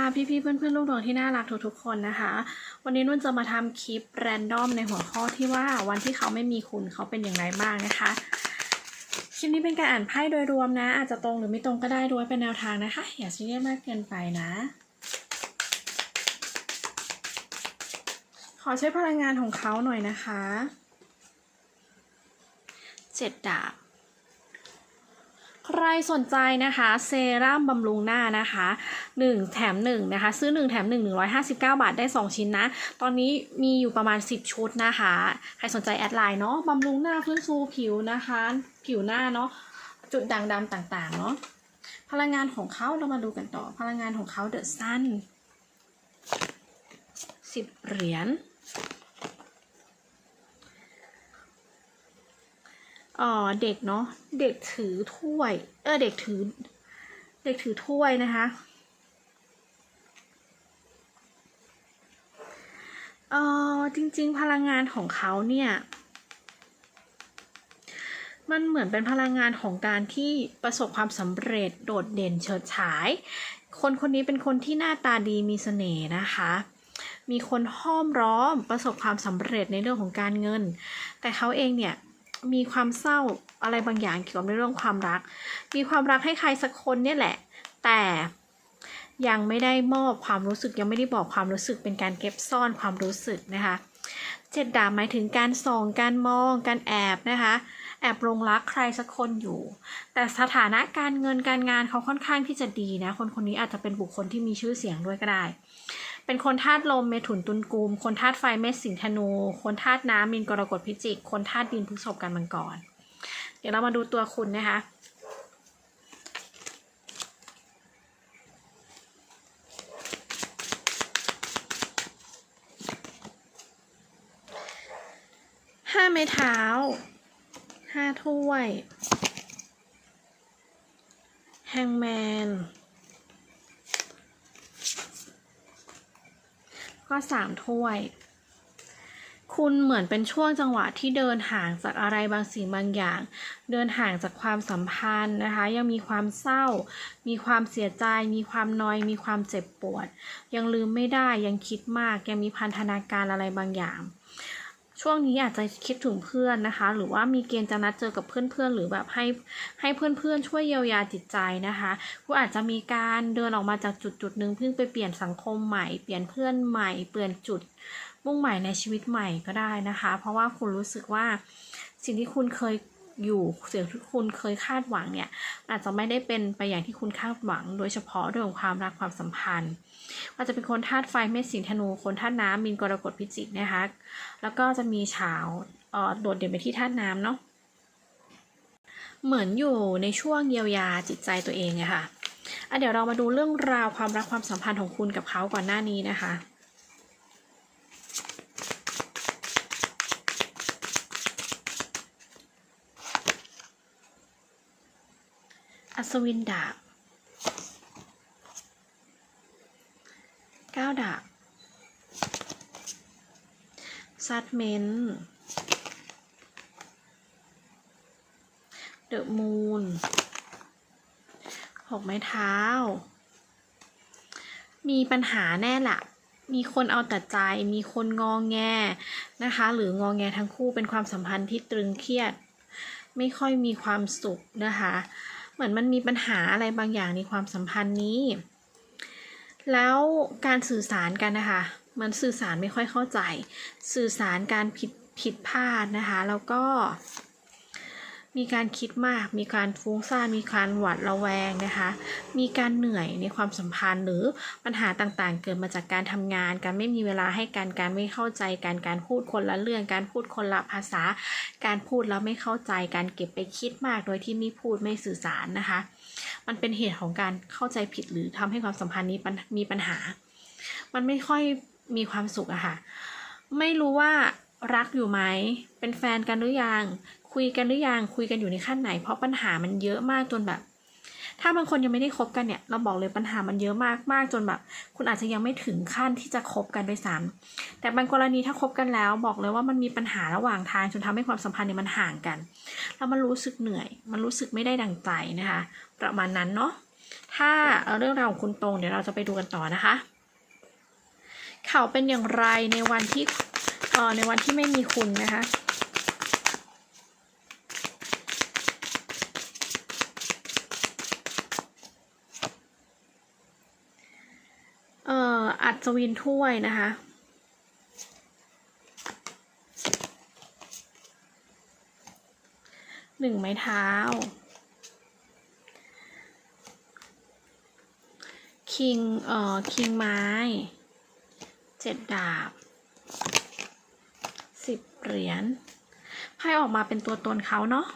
ดีค่ะพี่ๆเพื่อนๆลูกดวงที่น่ารักทุกๆคนนะคะ วันนี้นุ่นจะมาทำคลิปแรนดอมในหัวข้อที่ว่าวันที่เขาไม่มีคุณเขาเป็นอย่างไรบ้างนะคะคลิปนี้เป็นการอ่านไพ่โดยรวมนะ อาจจะตรงหรือไม่ตรงก็ได้ด้วยเป็นแนวทางนะคะอย่าซีเรียสมากเกินไปนะ ขอใช้พลังงานของเขาหน่อยนะคะเจ็ดดาบ ใครสนใจนะคะเซรั่มบำรุงหน้านะคะ 1 แถม1นะคะซื้อ 1 แถม 1 159 บาทได้ 2 ชิ้นนะ ตอนนี้มีอยู่ประมาณ 10 ชุดนะคะ ใครสนใจแอดไลน์เนาะบำรุงหน้าฟื้นฟูผิวนะคะ ผิวหน้าเนาะจุดด่างดำต่างๆเนาะพลังงานของเขาเรามาดูกันต่อ พลังงานของเขาเดอะซัน10 เหรียญ เอ่อเด็กเนาะเด็กถือถ้วย เออเด็กถือ เด็กถือถ้วยนะคะเออจริง ๆ พลังงานของเขาเนี่ย มันเหมือนเป็นพลังงานของการที่ประสบความสำเร็จโดดเด่นเฉิดฉาย คนคนนี้เป็นคนที่หน้าตาดีมีเสน่ห์นะคะ มีคนห้อมล้อมประสบความสำเร็จในเรื่องของการเงิน แต่เขาเองเนี่ย มีความเศร้าอะไรบางอย่างเกี่ยวกับเรื่องความรัก มีความรักให้ใครสักคนเนี่ยแหละ แต่ยังไม่ได้มอบความรู้สึกยังไม่ได้บอกความรู้สึกเป็นการเก็บซ่อนความรู้สึกนะคะเจ็ดดาบหมายถึงการส่องการมองการแอบนะคะแอบลงรักใครสักคนอยู่ แต่สถานะการเงินการงานเขาค่อนข้างที่จะดีนะ คนคนนี้อาจจะเป็นบุคคลที่มีชื่อเสียงด้วยก็ได้ เป็นคนธาตุลมเมถุนตุลกุม คนธาตุไฟเมษสิงธนู คนธาตุน้ำมินกรกฎพิจิก คนธาตุดินพฤษภกันมังกร เดี๋ยวเรามาดูตัวคุณนะคะห้าไม้เท้าห้าถ้วย แฮงแมน ก็สามถ้วย คุณเหมือนเป็นช่วงจังหวะที่เดินห่างจากอะไรบางสิ่งบางอย่าง เดินห่างจากความสัมพันธ์นะคะ ยังมีความเศร้า มีความเสียใจ มีความนอย มีความเจ็บปวด ยังลืมไม่ได้ ยังคิดมาก ยังมีพันธนาการอะไรบางอย่าง ช่วงนี้อาจจะคิดถึงเพื่อนนะคะ หรือว่ามีเกณฑ์จะนัดเจอกับเพื่อนๆ หรือแบบให้ให้เพื่อนๆ ช่วยเยียวยาจิตใจนะคะคุณอาจจะมีการเดินออกมาจากจุดจุดหนึ่งเพิ่งไปเปลี่ยนสังคมใหม่ เปลี่ยนเพื่อนใหม่ เปลี่ยนจุดมุ่งหมายในชีวิตใหม่ก็ได้นะคะ เพราะว่าคุณรู้สึกว่าสิ่งที่คุณเคย อยู่สิ่งที่คุณเคยคาดหวังเนี่ยอาจจะไม่ได้เป็นไปอย่างที่คุณคาดหวัง โดยเฉพาะเรื่องความรักความสัมพันธ์อาจจะเป็นคนธาตุไฟเมษสิงธนู คนธาตุน้ำมินกรกฎพิจิกนะคะแล้วก็จะมีเฉาเอ่อโดดเด่นไปที่ธาตุน้ำเนาะเหมือนอยู่ในช่วงเยียวยาจิตใจตัวเองอะค่ะอะเดี๋ยวเรามาดูเรื่องราวความรักความสัมพันธ์ของคุณกับเขาก่อนหน้านี้นะคะ อัศวินดาบเก้าดาบซัดเมนเดอะมูนหกไม้เท้า มีปัญหาแน่ละมีคนเอาแต่ใจ มีคนงองแงนะคะ หรืององแงทั้งคู่เป็นความสัมพันธ์ที่ตรึงเครียด ไม่ค่อยมีความสุขนะคะ เหมือนมันมีปัญหาอะไรบางอย่างในความสัมพันธ์นี้ แล้วการสื่อสารกันนะคะ มันสื่อสารไม่ค่อยเข้าใจ สื่อสารการผิดผิดพลาดนะคะ แล้วก็ มีการคิดมาก มีการฟุ้งซ่าน มีการหวาดระแวงนะคะ มีการเหนื่อยในความสัมพันธ์หรือปัญหาต่างๆ เกิดมาจากการทำงาน การไม่มีเวลาให้กัน การไม่เข้าใจกัน การพูดคนละเรื่อง การพูดคนละภาษา การพูดแล้วไม่เข้าใจ การเก็บไปคิดมาก โดยที่ไม่พูดไม่สื่อสารนะคะ มันเป็นเหตุของการเข้าใจผิดหรือทำให้ความสัมพันธ์นี้มีปัญหา มันไม่ค่อยมีความสุขอะค่ะ ไม่รู้ว่ารักอยู่ไหม เป็นแฟนกันหรือยัง คุยกันหรือยังคุยกันอยู่ในขั้นไหน เพราะปัญหามันเยอะมากจนแบบ ถ้าบางคนยังไม่ได้คบกันเนี่ย เราบอกเลยปัญหามันเยอะมากมากจนแบบ คุณอาจจะยังไม่ถึงขั้นที่จะคบกันด้วยซ้ำแต่บางกรณีถ้าคบกันแล้วบอกเลยว่ามันมีปัญหาระหว่างทางจนทำให้ความสัมพันธ์เนี่ยมันห่างกัน แล้วมันรู้สึกเหนื่อย มันรู้สึกไม่ได้ดังใจนะคะ ประมาณนั้นเนาะถ้าเรื่องราวของคุณตรงเดี๋ยวเราจะไปดูกันต่อนะคะ เขาเป็นอย่างไรในวันที่ในวันที่ไม่มีคุณนะคะ เอ่ ออัศวินถ้วยนะคะ หนึ่งไม้เท้า คิง เอ่อ คิงไม้ เจ็ดดาบ สิบเหรียญ ไพ่ออกมาเป็นตัวตนเขาเนาะ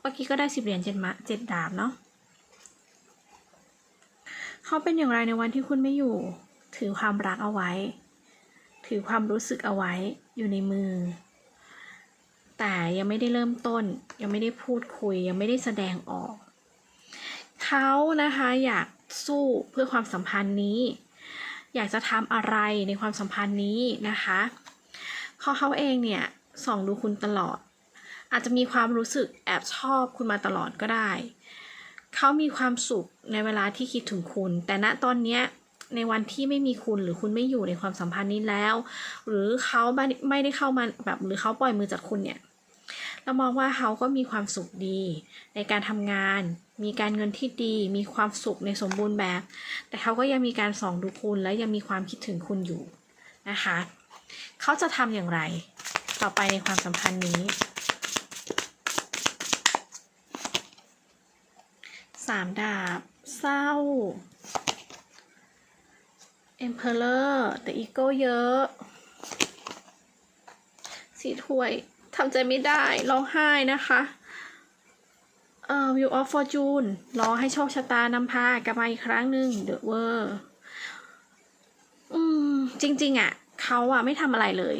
เมื่อกี้ก็ได้สิบเหรียญเจ็ดมาเจ็ดดาบเนาะเขาเป็นอย่างไรในวันที่คุณไม่อยู่ ถือความรักเอาไว้ ถือความรู้สึกเอาไว้อยู่ในมือ แต่ยังไม่ได้เริ่มต้น ยังไม่ได้พูดคุย ยังไม่ได้แสดงออก เขานะคะอยากสู้เพื่อความสัมพันธ์นี้ อยากจะทำอะไรในความสัมพันธ์นี้นะคะเพราะเขาเองเนี่ยส่องดูคุณตลอด อาจจะมีความรู้สึกแอบชอบคุณมาตลอดก็ได้ เขามีความสุขในเวลาที่คิดถึงคุณ แต่ณตอนเนี้ย ในวันที่ไม่มีคุณหรือคุณไม่อยู่ในความสัมพันธ์นี้แล้ว หรือเขาไม่ได้เข้ามาแบบหรือเขาปล่อยมือจากคุณเนี่ยเรามองว่าเขาก็มีความสุขดี ในการทำงาน มีการเงินที่ดี มีความสุขในสมบูรณ์แบบ แต่เขาก็ยังมีการส่องดูคุณและยังมีความคิดถึงคุณอยู่นะคะเขาจะทำอย่างไร ต่อไปในความสัมพันธ์นี้สามดาบเศร้า Emperor แต่อีโก้เยอะ สีถ้วยทำใจไม่ได้ ร้องไห้นะคะเอ่อ View of Fortune รอให้โชคชะตานำพากลับมาอีกครั้งหนึ่ง The World อืม จริง ๆอะ เขาอะไม่ทำอะไรเลย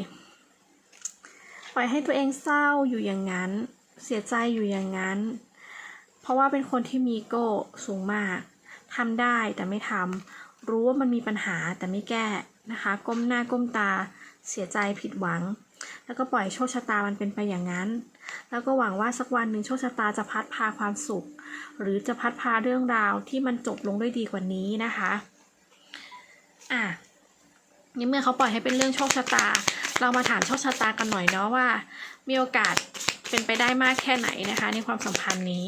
ปล่อยให้ตัวเองเศร้าอยู่อย่างนั้น เสียใจอยู่อย่างนั้น เพราะว่าเป็นคนที่มีโก้สูงมากทำได้แต่ไม่ทำ รู้ว่ามันมีปัญหาแต่ไม่แก้นะคะ ก้มหน้าก้มตา เสียใจผิดหวัง แล้วก็ปล่อยโชคชะตามันเป็นไปอย่างนั้น แล้วก็หวังว่าสักวันหนึ่งโชคชะตาจะพัดพาความสุข หรือจะพัดพาเรื่องราวที่มันจบลงด้วยดีกว่านี้นะคะ อะนี่เมื่อเขาปล่อยให้เป็นเรื่องโชคชะตา เรามาถามโชคชะตากันหน่อยเนาะว่า มีโอกาสเป็นไปได้มากแค่ไหนนะคะ ในความสัมพันธ์นี้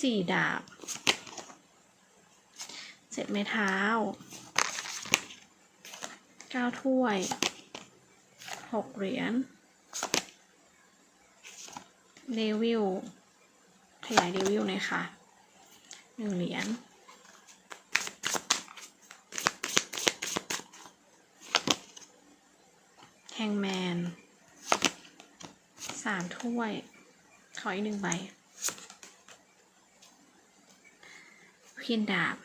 สี่ดาบ เจ็ดไม้เท้า เก้าถ้วย หกเหรียญเดวิลขยายเดวิลหน่อยค่ะหนึ่งเหรียญแฮงแมนสามถ้วย ขออีกหนึ่งใบ พินดาบ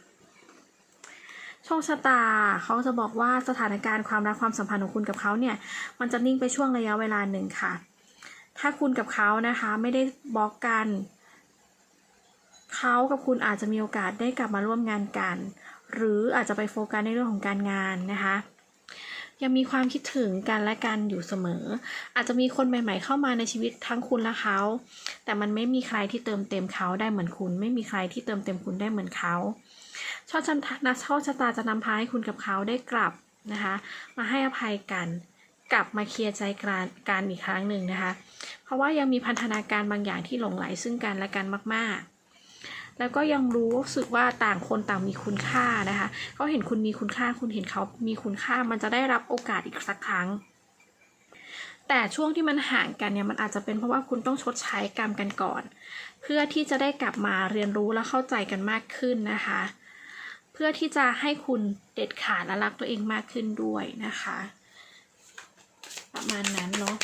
โชคชะตาเขาจะบอกว่าสถานการณ์ความรักความสัมพันธ์ของคุณกับเขาเนี่ย มันจะนิ่งไปช่วงระยะเวลาหนึ่งค่ะ ถ้าคุณกับเขานะคะไม่ได้บล็อกกันเขากับคุณอาจจะมีโอกาสได้กลับมาร่วมงานกัน หรืออาจจะไปโฟกัสในเรื่องของการงานนะคะ ยังมีความคิดถึงกันและกันอยู่เสมอ อาจจะมีคนใหม่ ๆ เข้ามาในชีวิตทั้งคุณและเขา แต่มันไม่มีใครที่เติมเต็มเขาได้เหมือนคุณ ไม่มีใครที่เติมเต็มคุณได้เหมือนเขาโชคชะตาโชคชะตาจะนำพาให้คุณกับเขาได้กลับนะคะ มาให้อภัยกันกลับมาเคลียร์ใจกันกันอีกครั้งหนึ่งนะคะ เพราะว่ายังมีพันธนาการบางอย่างที่หลงไหลซึ่งกันและกันมาก ๆ แล้วก็ยังรู้สึกว่าต่างคนต่างมีคุณค่านะคะเขาเห็นคุณมีคุณค่าคุณเห็นเขามีคุณค่ามันจะได้รับโอกาสอีกสักครั้ง แต่ช่วงที่มันห่างกันเนี่ยมันอาจจะเป็นเพราะว่าคุณต้องชดใช้กรรมกันก่อน เพื่อที่จะได้กลับมาเรียนรู้และเข้าใจกันมากขึ้นนะคะ เพื่อที่จะให้คุณเด็ดขาดและรักตัวเองมากขึ้นด้วยนะคะ ประมาณนั้นเนาะ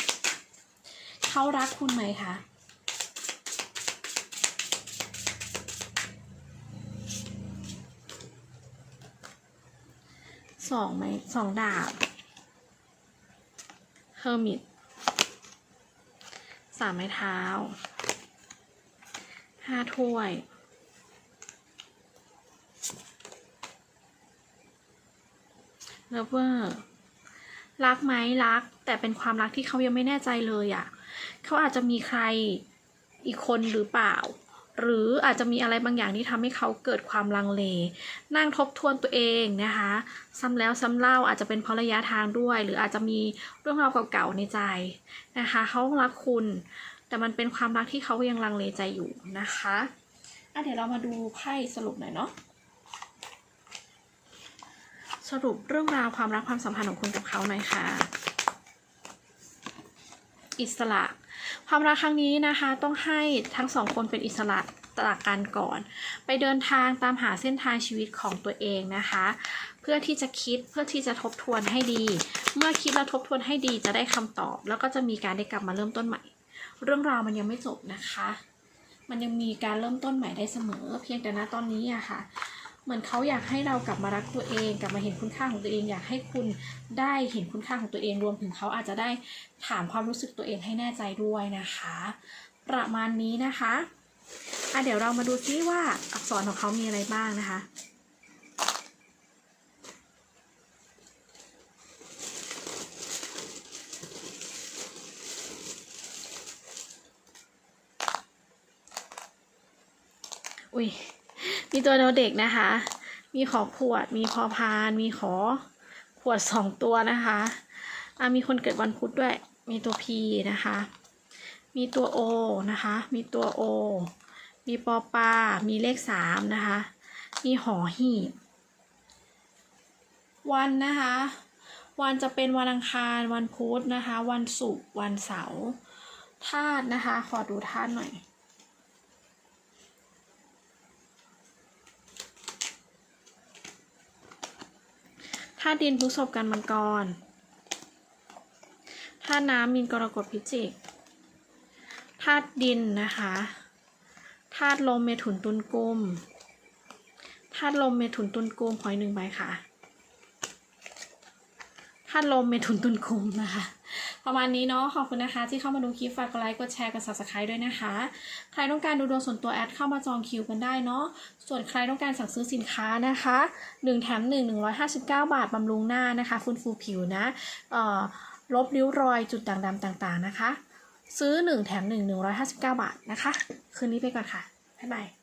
เขารักคุณไหมคะ สองไหมสองดาบเฮอร์มิตสามไม้เท้าห้าถ้วยเลเวอร์รักไหมรัก แต่เป็นความรักที่เขายังไม่แน่ใจเลยอะ่ะ เขาอาจจะมีใครอีกคนหรือเปล่า หรืออาจจะมีอะไรบางอย่างที่ทำให้เขาเกิดความลังเล นั่งทบทวนตัวเองนะคะ ซ้ำแล้วซ้ำเล่าอาจจะเป็นเพราะระยะทางด้วย หรืออาจจะมีเรื่องราวเก่าๆในใจนะคะเขารักคุณ แต่มันเป็นความรักที่เขายังลังเลใจอยู่นะคะอะเดี๋ยวเรามาดูไพ่สรุปหน่อยเนาะสรุปเรื่องราวความรักความสัมพันธ์ของคุณกับเขาหน่อยค่ะ อิสระ ความรักครั้งนี้นะคะต้องให้ทั้งสองคนเป็นอิสระจากกันก่อน ไปเดินทางตามหาเส้นทางชีวิตของตัวเองนะคะ เพื่อที่จะคิดเพื่อที่จะทบทวนให้ดี เมื่อคิดแล้วทบทวนให้ดีจะได้คำตอบ แล้วก็จะมีการได้กลับมาเริ่มต้นใหม่ เรื่องราวมันยังไม่จบนะคะ มันยังมีการเริ่มต้นใหม่ได้เสมอ เพียงแต่ณตอนนี้อะค่ะ เหมือนเขาอยากให้เรากลับมารักตัวเอง กลับมาเห็นคุณค่าของตัวเอง อยากให้คุณได้เห็นคุณค่าของตัวเองรวมถึงเขาอาจจะได้ถามความรู้สึกตัวเองให้แน่ใจด้วยนะคะ ประมาณนี้นะคะอะเดี๋ยวเรามาดูซิว่าอักษรของเขามีอะไรบ้างนะคะอุ้ย มีตัวโนเด็กนะคะ มีขอขวด มีพอพาน มีขอขวดสองตัวนะคะอะมีคนเกิดวันพุธด้วย มีตัว P นะคะ มีตัว O นะคะ มีตัว O มีปอปา มีเลขสามนะคะ มีหอหีบ วันนะคะ วันจะเป็นวันอังคาร วันพุธนะคะ วันศุกร์ วันเสาร์ ธาตุนะคะ ขอดูธาตุหน่อย ธาตุดินพฤษภกันมังกรธาตุน้ำมีนกรกฎพิจิกธาตุดินนะคะธาตุลมเมถุนตุลกุมธาตุลมเมถุนตุลกุมขออีกหนึ่งใบค่ะธาตุลมเมถุนตุลกุมนะคะ ประมาณนี้เนาะขอบคุณนะคะ ที่เข้ามาดูคลิปฝากกดไลค์กดแชร์กด subscribe ด้วยนะคะ ใครต้องการดูดวงส่วนตัวแอดเข้ามาจองคิวกันได้เนาะส่วนใครต้องการสั่งซื้อสินค้านะคะ1แถม1 159 บาทบำรุงหน้านะคะฟื้นฟูผิวนะเอ่อลบริ้วรอยจุดด่างดำต่างๆนะคะ ซื้อ 1 แถม 1 159 บาทนะคะ คืนนี้ไปก่อนค่ะ บ๊ายบาย